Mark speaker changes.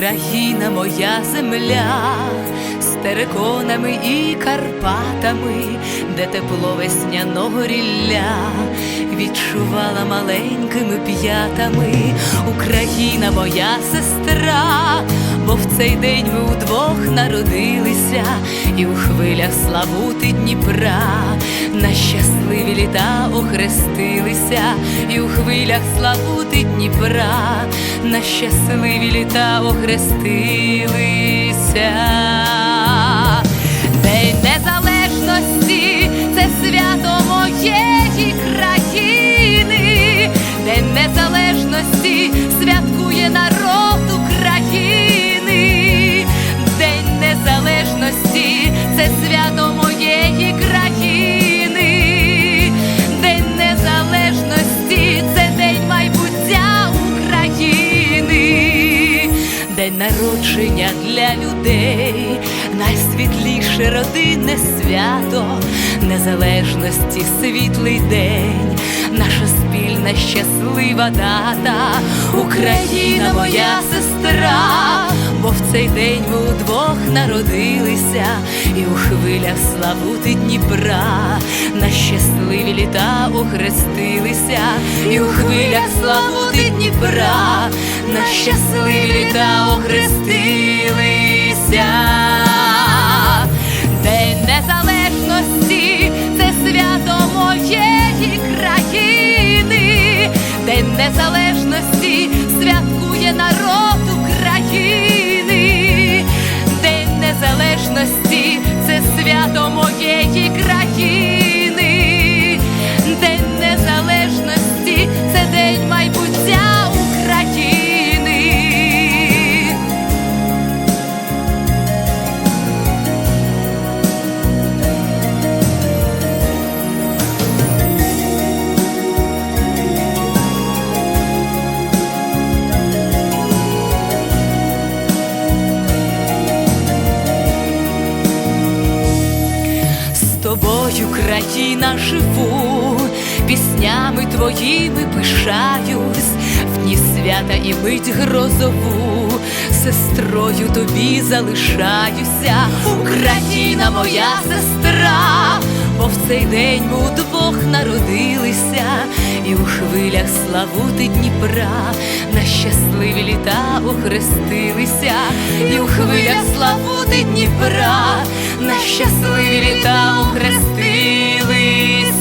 Speaker 1: Україна моя земля тереконами і Карпатами, де тепло весняного рілля відчувала маленькими п'ятами. Україна моя сестра, бо в цей день ми удвох народилися, і у хвилях славути Дніпра на щасливі літа охрестилися, і у хвилях славути Дніпра на щасливі літа охрестилися. Народження для людей, найсвітліше родинне свято, незалежності світлий день, наша спільна щаслива дата, Україна моя сестра, бо в цей день ми удвох народилися, і у хвилях славути Дніпра. На щасливі літа охрестилися, і у хвилях славути Дніпра на щасливі та охрестилися. Тобою, країна, живу, піснями твоїми пишаюсь, в дні свята і мить грозову, сестрою тобі залишаюся, Україна моя сестра, бо в цей день ми удвох народилися, і у хвилях славути Дніпра на щасливі літа охрестилися, і у хвилях славути Дніпра на щасливі літа охрестилися.